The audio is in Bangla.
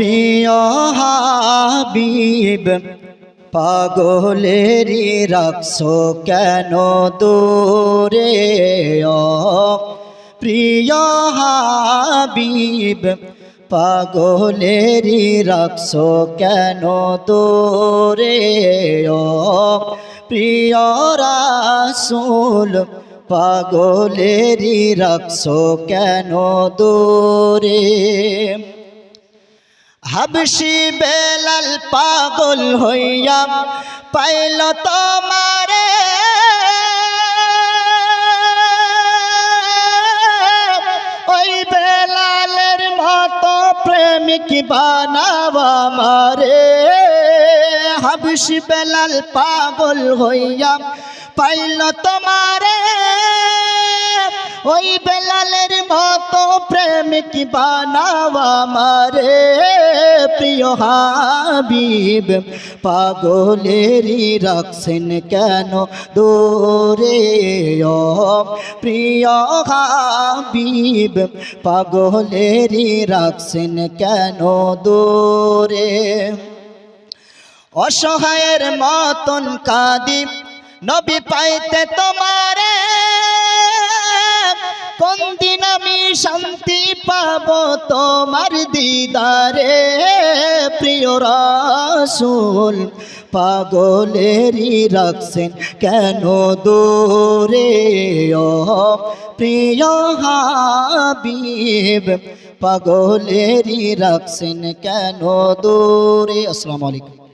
প্রিয় হাবিব পাগলেরই রাখছো কেন দূরে? প্রিয় হাবিব পাগলেরই রাখছো কেন দূরে? প্রিয় রাসূল পাগলেরই রাখছো কেন দূরে? হাবসি বেলাল পাগল হইয়া পাইল তোমারে। ওই বেলালের মতো প্রেমিক বানাবা মারে হাবসি বেলাল পাগল হইয়া পাইল তোমারে। ওই বেলালের মতো প্রেমিক বানাওয়া মারে প্রিয় হাবিব, পাগলেরই রাখছেন কেন দূরে? প্রিয় হাবিব, পাগলেরই রাখছেন কেন দূরে? অসহায়ের মতন কাদি, নবী পাইতে তোমারে। কোন আমি শান্তি পাব তোমার দিদারে, প্রিয় রাসূল। পাগলেরই রাখছেন কেন দূরে? ও প্রিয় হাবিব, পাগলেরই রাখছেন কেন দূরে? আসসালামু আলাইকুম।